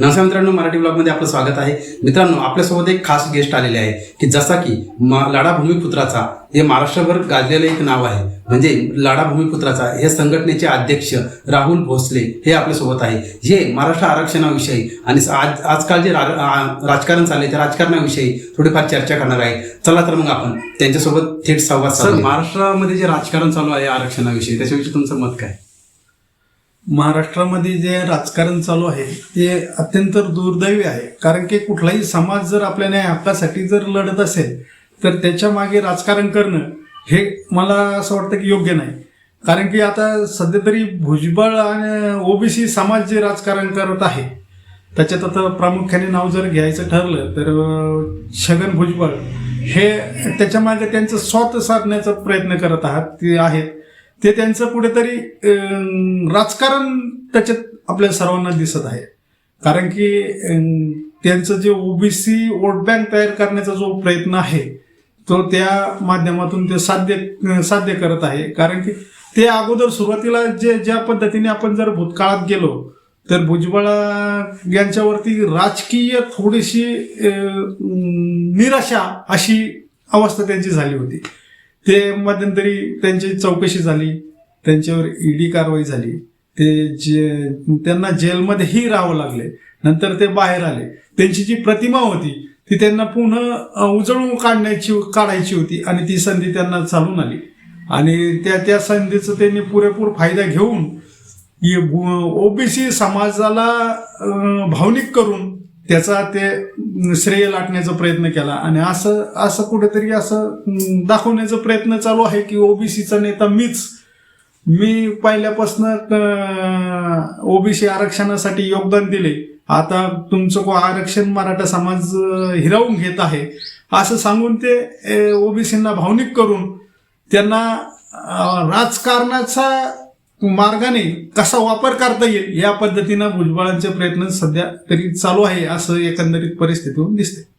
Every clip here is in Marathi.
नमस्कार मित्रांनो मराठी ब्लॉगमध्ये आपलं स्वागत आहे. मित्रांनो आपल्यासोबत एक खास गेस्ट आलेले आहे की जसा की लाडा भूमिपुत्राचा हे महाराष्ट्रभर गाजलेलं एक नाव आहे. म्हणजे लाडा भूमिपुत्राचा हे संघटनेचे अध्यक्ष राहुल भोसले हे आपल्यासोबत आहे. जे महाराष्ट्र आरक्षणाविषयी आणि आज आजकाल जे राजकारण चालले त्या राजकारणाविषयी थोडीफार चर्चा करणार आहे. चला तर मग आपण त्यांच्यासोबत थेट संवाद सर महाराष्ट्रामध्ये जे राजकारण चालू आहे आरक्षणाविषयी त्याच्याविषयी तुमचं मत काय? महाराष्ट्रामध्ये जे राजकारण चालू आहे ते अत्यंत दुर्दैवी आहे. कारण की कुठलाही समाज जर आपल्या न्याय हक्कासाठी जर लढत असेल तर त्याच्यामागे राजकारण करणं हे मला असं वाटतं की योग्य नाही. कारण की आता सध्या तरी भुजबळ आणि ओबीसी समाज जे राजकारण करत आहे त्याच्यात आता प्रामुख्याने नाव जर घ्यायचं ठरलं तर छगन भुजबळ हे त्याच्यामागे त्यांचं स्वात साधण्याचा प्रयत्न करत आहात ते आहेत. ते त्यांचं कुठेतरी राजकारण त्याच्यात आपल्या सर्वांना दिसत आहे. कारण की त्यांचं जे ओबीसी वोट बँक तयार करण्याचा जो प्रयत्न आहे तो त्या माध्यमातून ते साध्य साध्य करत आहे. कारण की ते अगोदर सुरुवातीला जे ज्या पद्धतीने आपण जर भूतकाळात गेलो तर भुजबळ यांच्यावरती राजकीय थोडीशी निराशा अशी अवस्था त्यांची झाली होती. ते मध्यंतरी त्यांची चौकशी झाली त्यांच्यावर ईडी कारवाई झाली. ते जे त्यांना जेलमध्येही राहावं लागले. नंतर ते बाहेर आले. त्यांची जी प्रतिमा होती ती त्यांना पुन्हा उजळून काढण्याची काढायची होती आणि ती संधी त्यांना चालून आली. आणि त्या त्या संधीचा त्यांनी पुरेपूर फायदा घेऊन ओबीसी समाजाला भावनिक करून त्याचा ते श्रेय लाटण्याचा प्रयत्न केला. आणि असं असं कुठेतरी असं दाखवण्याचा प्रयत्न चालू आहे की ओबीसीचा नेता मीच मी पहिल्यापासून ओबीसी आरक्षणासाठी योगदान दिले. आता तुमचं को आरक्षण मराठा समाज हिरावून घेत आहे. असं सांगून ते ओबीसींना भावनिक करून त्यांना राजकारणाचा मार्गाने कसा वापर करता येईल या पद्धतीनं भुजबळांचे प्रयत्न सध्या तरी चालू आहे असं एकंदरीत परिस्थितीवरून दिसते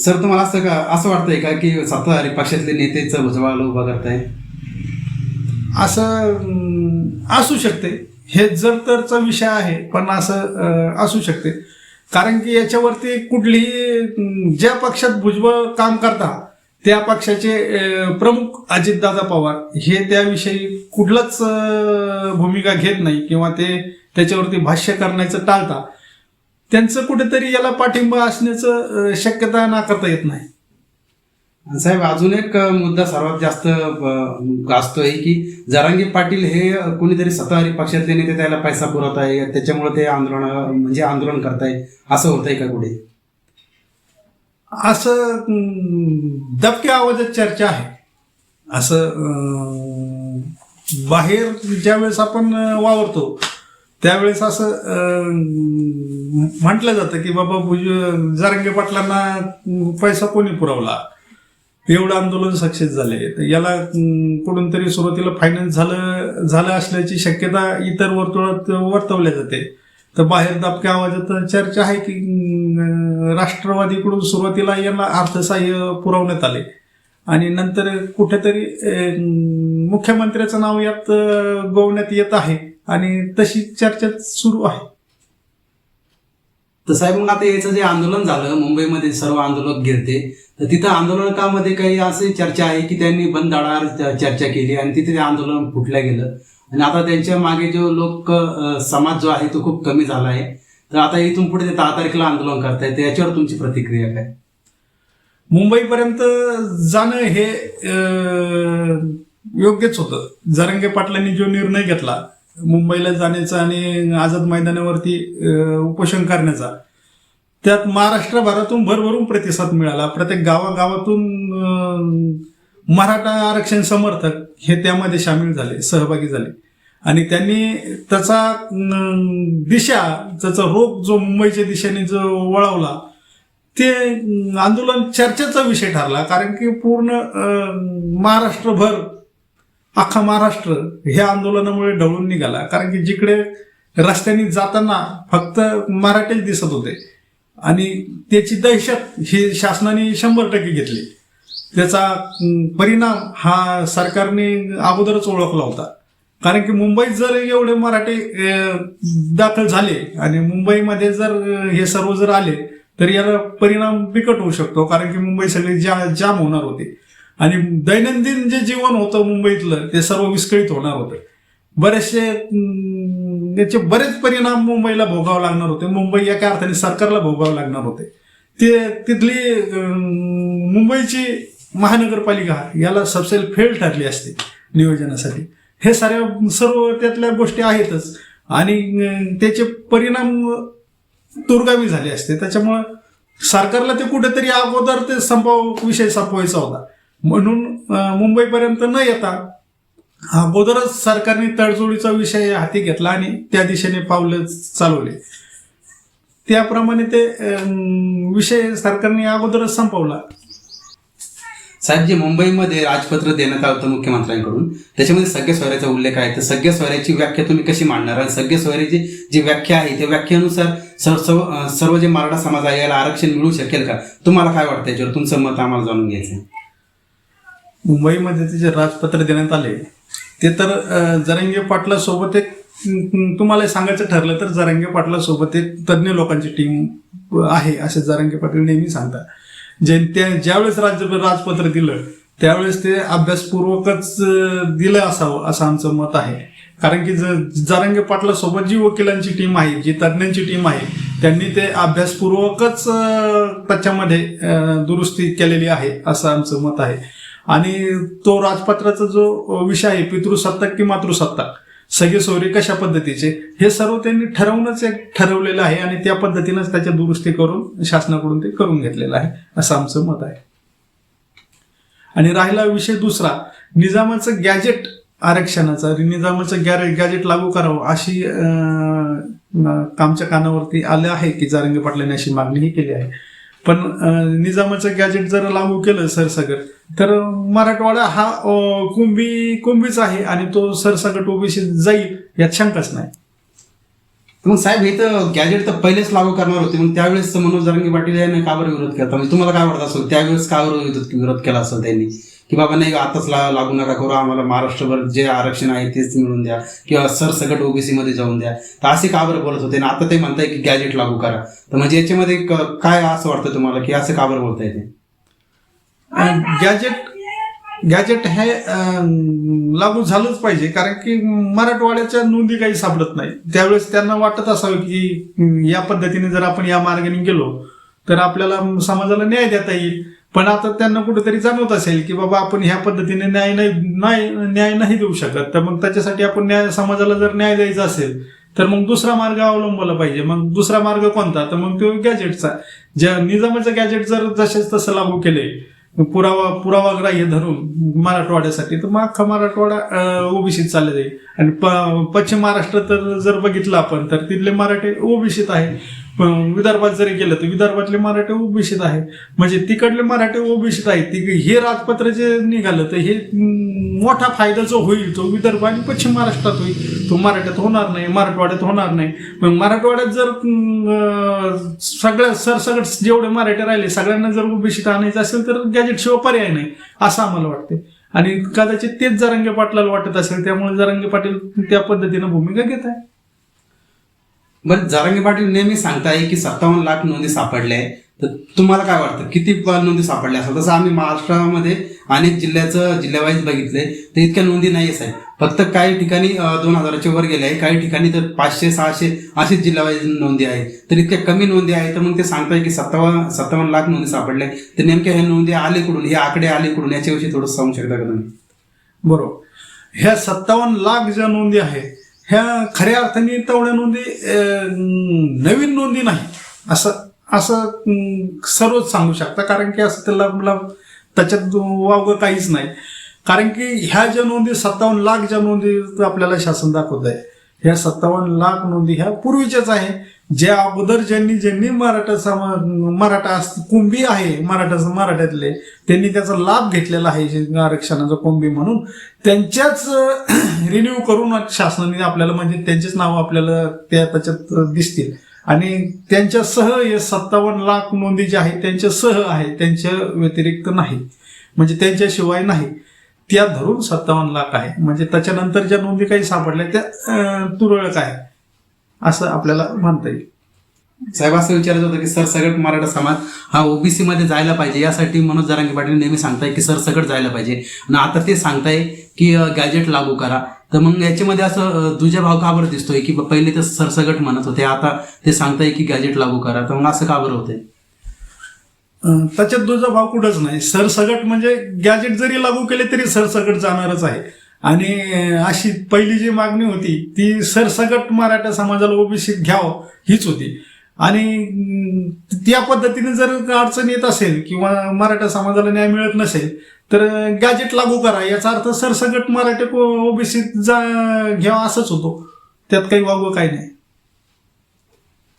सर तुम्हाला असं का असं वाटतंय का की सत्ताधारी पक्षातले नेतेच भुजबळाला उभा करताय? असं असू शकते हे जर तरचा विषय आहे पण असं असू शकते कारण की याच्यावरती कुठलीही ज्या पक्षात भुजबळ काम करता त्या पक्षाचे प्रमुख अजितदादा पवार हे त्याविषयी कुठलंच भूमिका घेत नाही किंवा ते त्याच्यावरती भाष्य करण्याचं टाळता. त्यांचं कुठेतरी याला पाठिंबा असण्याचं शक्यता नाकारता येत नाही. साहेब अजून एक मुद्दा सर्वात जास्त गाजतोय की जरांगी पाटील हे अ, कोणीतरी सत्ताधारी पक्षातले नेते त्याला पैसा पुरवत आहे त्याच्यामुळे ते आंदोलन म्हणजे आंदोलन करताय. असं होतंय का कुठे? असं दबक्या आवाजात चर्चा आहे. असं बाहेर ज्यावेळेस आपण वावरतो त्यावेळेस असं म्हटलं जातं की बाबा भुज जारंगे पाटलांना पैसा कोणी पुरवला? एवढं आंदोलन सक्सेस झाले. तर याला कुठून तरी सुरुवातीला फायनान्स झालं झालं असल्याची शक्यता इतर वर्तुळात वर्तवल्या जाते. तर बाहेर दबक्या आवाजात चर्चा आहे की राष्ट्रवादीकडून सुरुवातीला यांना अर्थसहाय्य पुरवण्यात आले. आणि नंतर कुठेतरी मुख्यमंत्र्याचं नाव यात गोवण्यात येत आहे. आणि तशी चर्चा सुरू आहे. तर साहेब मग आता याचं जे आंदोलन झालं मुंबईमध्ये सर्व आंदोलक गेलते तर तिथं आंदोलकामध्ये काही अशी चर्चा आहे की त्यांनी बंदाडावर च- चर्चा केली आणि तिथे ते आंदोलन फुटलं गेलं. आणि आता त्यांच्या मागे जो लोक समाज जो आहे तो खूप कमी झाला आहे. तर आता इथून पुढे ते दहा तारखेला आंदोलन करताय तर याच्यावर तुमची प्रतिक्रिया काय? मुंबईपर्यंत जाणं हे योग्यच होतं. जरंगे पाटलांनी जो निर्णय घेतला मुंबईला जाण्याचा आणि आझाद मैदानावरती उपोषण करण्याचा त्यात महाराष्ट्रभरातून भरभरून प्रतिसाद मिळाला. प्रत्येक गावागावातून मराठा आरक्षण समर्थक हे त्यामध्ये सामील झाले सहभागी झाले. आणि त्यांनी त्याचा दिशा त्याचा रोग जो मुंबईच्या दिशेने जो वळवला ते आंदोलन चर्चेचा विषय ठरला. कारण की पूर्ण महाराष्ट्रभर अख्खा महाराष्ट्र ह्या आंदोलनामुळे ढवळून निघाला. कारण की जिकडे रस्त्याने जाताना फक्त मराठीच दिसत होते. आणि त्याची दहशत ही शासनाने शंभर टक्के घेतली. त्याचा परिणाम हा सरकारने अगोदरच ओळखला होता. कारण की मुंबईत जर एवढे मराठी दाखल झाले आणि मुंबईमध्ये जर हे सर्व जर आले तर याला परिणाम बिकट होऊ शकतो. कारण की मुंबई सगळी जा जाम होणार होते. आणि दैनंदिन जे जीवन होतं मुंबईतलं ते सर्व विस्कळीत होणार होतं. बरेचसे याचे बरेच परिणाम मुंबईला भोगावे लागणार होते. मुंबई एका अर्थाने सरकारला भोगावे लागणार होते. ते तिथली मुंबईची महानगरपालिका याला सबसेल फेल ठरली असते नियोजनासाठी. हे साऱ्या सर्व त्यातल्या गोष्टी आहेतच. आणि त्याचे परिणाम दुर्गामी झाले असते. त्याच्यामुळं सरकारला ते कुठेतरी अगोदर ते संपव विषय संपवायचा होता. म्हणून मुंबईपर्यंत न येता अगोदरच सरकारने तडजोडीचा विषय हाती घेतला आणि त्या दिशेने पावलं चालवले. त्याप्रमाणे ते विषय सरकारने अगोदरच संपवला. साहेब जे मुंबईमध्ये राजपत्र देण्यात आलं होतं मुख्यमंत्र्यांकडून त्याच्यामध्ये सगळ्या स्वराचा उल्लेख आहे. तर सगळ्या स्वराची व्याख्या तुम्ही कशी मांडणार? आणि सगळ्या स्वराची जी व्याख्या आहे त्या व्याख्येनुसार सर्व सर्व सर्व जे मराठा समाज आहे याला आरक्षण मिळू शकेल का? तुम्हाला काय वाटतं याच्यावर? तुमचं मत आम्हाला जाणून घ्यायचं मुंबईमध्ये ते जे राजपत्र देण्यात आले ते तर जरंगे पाटलासोबत पाटला एक तुम्हाला सांगायचं ठरलं तर जरांगे पाटलासोबत एक तज्ज्ञ लोकांची टीम आहे असे जरांगे पाटील नेहमी सांगतात. जे त्या ज्यावेळेस राज्य राजपत्र दिलं त्यावेळेस ते अभ्यासपूर्वकच दिलं असावं असं आमचं मत आहे. कारण की ज- जरांगे पाटला सोबत जी वकिलांची टीम आहे जी तज्ज्ञांची टीम आहे त्यांनी ते अभ्यासपूर्वकच त्याच्यामध्ये दुरुस्ती केलेली आहे असं आमचं मत आहे. आणि तो राजपत्राचा जो विषय आहे पितृसत्ताक की मातृसत्ताक सगळे सोयरे कशा पद्धतीचे? हे सर्व त्यांनी ठरवूनच एक ठरवलेलं आहे आणि त्या पद्धतीनंच त्याच्या दुरुस्ती करून शासनाकडून ते करून घेतलेलं आहे असं आमचं मत आहे. आणि राहिला विषय दुसरा निजामाचं गॅजेट आरक्षणाचा निजामाचं गॅरे गॅजेट लागू करावं अशी अं, आमच्या कानावरती आलं आहे की जारंगे पाटलांनी अशी मागणीही केली आहे. पण निजामाचं गॅजेट जर लागू केलं सरसकट तर मराठवाडा हा कुंभी कुंभीच आहे आणि तो सरसकट ओबीसी जाईल यात शंकाच नाही. मग साहेब हे तर गॅजेट तर पहिलेच लागू करणार होते मग त्यावेळेस मनोज जरांगे पाटील यांनी का बरं विरोध केला? म्हणजे तुम्हाला काय वाटत असेल त्यावेळेस का विरोध विरोध केला असेल त्यांनी? की बाबा नाही आताच ला- लागू नका करू आम्हाला महाराष्ट्रभर जे आरक्षण आहे तेच मिळून द्या. किंवा सरसकट ओबीसी मध्ये जाऊन द्या. तर असे का बरं बोलत होते? आणि आता ते म्हणताय की गॅजेट लागू करा. तर म्हणजे याच्यामध्ये क- काय असं वाटतं तुम्हाला की असं का बरं बोलताय ते? गॅजेट गॅजेट हे लागू झालंच पाहिजे. कारण की मराठवाड्याच्या नोंदी काही सापडत नाही. त्यावेळेस त्यांना वाटत असावं की या पद्धतीने जर आपण या मार्गाने गेलो तर आपल्याला समाजाला न्याय देता येईल. पण आता त्यांना कुठेतरी जाणवत असेल की बाबा आपण ह्या पद्धतीने न्याय नाही नाही न्याय नाही देऊ शकत. तर मग त्याच्यासाठी आपण न्याय समाजाला जर न्याय द्यायचा असेल तर मग दुसरा मार्ग अवलंबला पाहिजे. मग दुसरा मार्ग कोणता? तर मग तो गॅजेटचा ज्या निजामाचं गॅजेट जर जसेच तसं लागू केले पुरावा पुरावा ग्राह्य धरून मराठवाड्यासाठी तर मग अख्खा मराठवाडा ओबीसीत चालले जाईल. आणि प- पश्चिम महाराष्ट्र तर जर बघितलं आपण तर तिथले मराठे ओबीसीत आहे विदर्भात जरी गेलं तर विदर्भातले मराठे ओबीसीत आहे म्हणजे तिकडले मराठे ओबीसीत आहेत. ती हे राजपत्र जे निघालं तर हे मोठा फायदा जो होईल तो विदर्भ आणि पश्चिम महाराष्ट्रात होईल. तो मराठ्यात होणार नाही मराठवाड्यात होणार नाही. मग मराठवाड्यात जर सगळ्या सरसगट जेवढे मराठे राहिले सगळ्यांना जर ओबीसीत आणायचं असेल तर गॅजेटशिवाय पर्याय नाही असं आम्हाला वाटते आणि कदाचित तेच जरांगे पाटलाला वाटत असेल त्यामुळे जरांगे पाटील त्या पद्धतीनं भूमिका घेत आहे बरं जरांगे पाटील नेहमी सांगताय की सत्तावन्न लाख नोंदी सापडल्या आहे तर तुम्हाला काय वाटतं? किती नोंदी सापडल्या असतात? तसं आम्ही महाराष्ट्रामध्ये अनेक जिल्ह्याचं जिल्ह्यावाईज बघितले तर इतक्या नोंदी नाही साहेब. फक्त काही ठिकाणी दोन हजाराच्या वर गेले आहे. काही ठिकाणी तर पाचशे सहाशे अशीच जिल्हावाईज नोंदी आहे. तर इतक्या कमी नोंदी आहे तर मग ते सांगताय की सत्तावन्न सत्तावन्न लाख नोंदी सापडल्या तर नेमक्या ह्या नोंदी आले कुठून हे आकडे आले कुठून याच्याविषयी थोडं सांगू शकता का तुम्ही? बरोबर. ह्या सत्तावन्न लाख ज्या नोंदी आहे ह्या खऱ्या अर्थाने तेवढ्या नोंदी नवीन नोंदी नाही. असं असं सर्वच सांगू शकता. कारण की असं त्याला मला त्याच्यात वावगं काहीच नाही. कारण की ह्या ज्या नोंदी सत्तावन्न लाख ज्या नोंदी आपल्याला शासन दाखवत आहे ह्या सत्तावन्न लाख नोंदी ह्या पूर्वीच्याच आहे. ज्या अगोदर ज्यांनी ज्यांनी मराठा समा मराठा अस- कुंभी आहे मराठा मराठ्यातले त्यांनी त्याचा लाभ घेतलेला आहे आरक्षणाचा कुंभी म्हणून. त्यांच्याच रिन्यू करून शासनाने आपल्याला म्हणजे त्यांचेच नाव आपल्याला त्या त्याच्यात दिसतील. आणि त्यांच्यासह हे सत्तावन्न लाख नोंदी ज्या आहेत त्यांच्यासह आहे त्यांच्या व्यतिरिक्त नाही. म्हणजे त्यांच्याशिवाय नाही. त्या धरून सत्तावन्न लाख आहे. म्हणजे त्याच्यानंतर ज्या नोंदी काही सापडल्या त्या तुरळक आहे. असं आपल्याला म्हणता येईल. साहेब असं विचारायचं होतं की सरसगट मराठा समाज हा ओबीसी मध्ये जायला पाहिजे. यासाठी मनोज जरांगे पाटील नेहमी सांगताय की सरसगट जायला पाहिजे. आणि आता ते सांगताय की गॅजेट लागू करा. तर मग याच्यामध्ये असं दुजा भाव का बरं दिसतोय की पहिले ते सरसगट म्हणत होते आता ते सांगताय की गॅजेट लागू करा. तर मग असं का बरं होतंय? त्याच्यात दुजा भाव कुठंच नाही. सरसगट म्हणजे गॅजेट जरी लागू केले तरी सरसगट जाणारच आहे. आणि अशी पहिली जी मागणी होती ती सरसगट मराठा समाजाला ओबीसी घ्यावं हीच होती. आणि त्या पद्धतीने जर अडचण येत असेल किंवा मराठा समाजाला न्याय मिळत नसेल तर गॅजेट लागू करा. याचा अर्थ सरसगट मराठे ओबीसीत जा घ्यावा असंच होतो. त्यात काही वागवं काही नाही.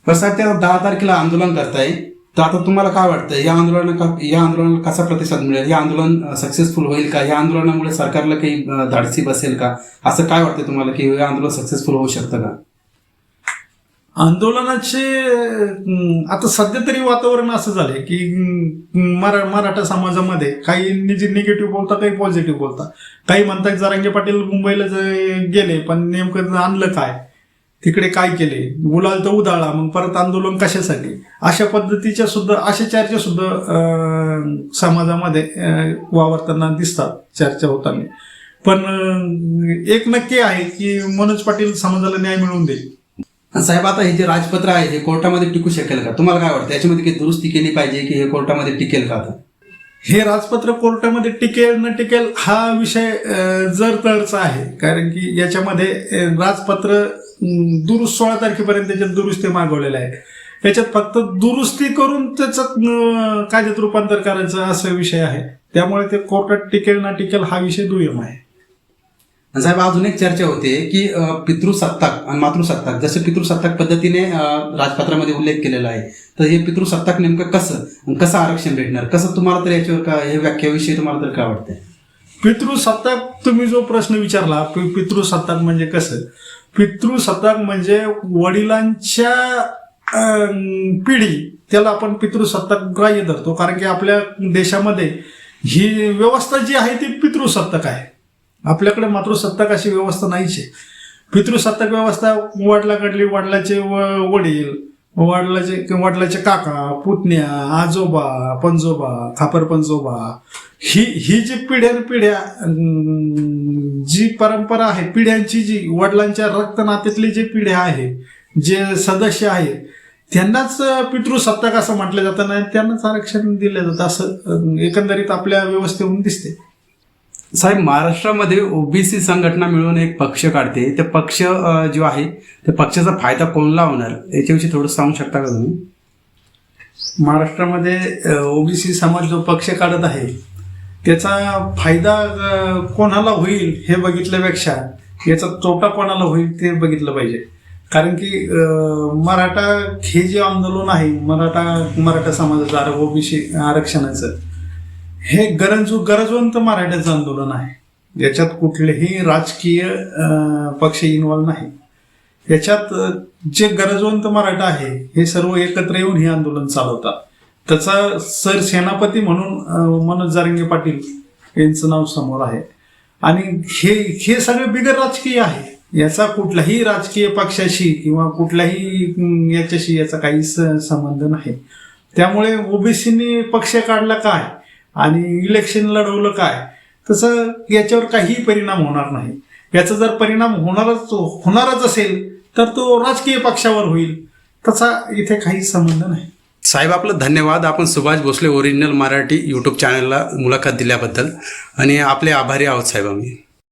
तसा त्या दहा तारखेला आंदोलन करताय. तर आता तुम्हाला काय वाटतं? या आंदोलना या आंदोलनाला कसा प्रतिसाद मिळेल? हे आंदोलन सक्सेसफुल होईल का? या आंदोलनामुळे सरकारला काही धाडसी बसेल का? असं काय वाटतं तुम्हाला की हे आंदोलन सक्सेसफुल होऊ शकतं का? आंदोलनाचे आता सध्या तरी वातावरण असं झालंय की मरा मराठा समाजामध्ये काही निगेटिव्ह बोलता काही पॉझिटिव्ह बोलता. काही म्हणतात जरांगे पाटील मुंबईला जे गेले पण नेमकं आणलं काय? तिकडे काय केले? गुलाल तर उधाळा मग परत आंदोलन कशासाठी? अशा पद्धतीच्या सुद्धा अशा चर्चा सुद्धा समाजामध्ये वावरताना दिसतात चर्चा होताना. पण एक नक्की आहे की मनोज पाटील समाजाला न्याय मिळवून देईल. साहेब आता हे जे राजपत्र आहे हे कोर्टामध्ये टिकू शकेल का? तुम्हाला काय वाटतं? याच्यामध्ये काही दुरुस्ती केली पाहिजे की हे कोर्टामध्ये टिकेल का आता? हे राजपत्र कोर्टामध्ये टिकेल न टिकेल हा विषय जर तरचा आहे. कारण की याच्यामध्ये राजपत्र दुरुस्त सोळा तारखेपर्यंत त्याच्यात दुरुस्ती मागवलेलं आहे. याच्यात फक्त दुरुस्ती करून त्याचं कायद्यात रूपांतर करायचं असा विषय आहे. त्यामुळे ते कोर्टात टिकेल ना टिकेल हा विषय दुय्यम आहे. साहेब अजून एक चर्चा होते की पितृसत्ताक आणि मातृसत्ताक जसं पितृसत्ताक पद्धतीने राजपत्रामध्ये उल्लेख केलेला आहे तर हे पितृसत्ताक नेमकं कसं कसं आरक्षण भेटणार? कसं तुम्हाला तर याच्यावर का हे व्याख्याविषयी तुम्हाला तर काय वाटतंय? पितृसत्ताक तुम्ही जो प्रश्न विचारला पितृसत्ताक म्हणजे कसं? पितृसत्ताक म्हणजे वडिलांच्या पिढी त्याला आपण पितृसत्ताक ग्राह्य धरतो. कारण की आपल्या देशामध्ये ही व्यवस्था जी आहे ती पितृसत्ताक आहे. आपल्याकडे मातृसत्ताक अशी व्यवस्था नाहीच आहे पितृसत्ताक व्यवस्था वडिलाकडली वडिलाचे व- वडील वडिलाचे वडिलाचे काका पुतण्या आजोबा पंजोबा खापर पंजोबा ही ही जी पिढ्यान पिढ्या जी परंपरा आहे पिढ्यांची जी वडिलांच्या रक्त नात्यातली जी पिढ्या आहे जे सदस्य आहेत त्यांनाच पितृसत्ताक असं म्हटलं जातं नाही त्यांनाच आरक्षण दिलं जातं असं एकंदरीत आपल्या व्यवस्थेवरून दिसते. साहेब महाराष्ट्रामध्ये ओबीसी संघटना मिळून एक पक्ष काढते. ते पक्ष जो आहे त्या पक्षाचा फायदा कोणला होणार? याच्याविषयी थोडं सांगू शकता का तुम्ही? महाराष्ट्रामध्ये ओबीसी समाज जो पक्ष काढत आहे त्याचा फायदा कोणाला होईल हे बघितल्यापेक्षा याचा तोटा कोणाला होईल ते बघितलं पाहिजे. कारण की मराठा हे जे आंदोलन आहे मराठा मराठा समाजाचं ओबीसी आरक्षणाचं हे गरजू गरजवंत मराठ्याचं आंदोलन आहे. याच्यात कुठलेही राजकीय पक्ष इन्व्हॉल्व नाही. याच्यात जे गरजवंत मराठा आहे हे सर्व एकत्र येऊन हे आंदोलन चालवतात. त्याचा सर सेनापती म्हणून मनोज जारंगे पाटील यांचं नाव समोर आहे. आणि हे हे सगळे बिगर राजकीय आहे. याचा कुठल्याही राजकीय पक्षाशी किंवा कुठल्याही याच्याशी याचा काही स- संबंध नाही. त्यामुळे ओबीसीने पक्ष काढला काय? आणि इलेक्शन लढवलं काय? तसं याच्यावर काहीही परिणाम होणार नाही. याचा जर परिणाम होणारच होणारच असेल तर तो राजकीय पक्षावर होईल. त्याचा इथे काही संबंध नाही. साहेब आपलं धन्यवाद. आपण सुभाष भोसले ओरिजिनल मराठी यूट्यूब चॅनलला मुलाखत दिल्याबद्दल. आणि आपले आभारी आहोत साहेब आम्ही.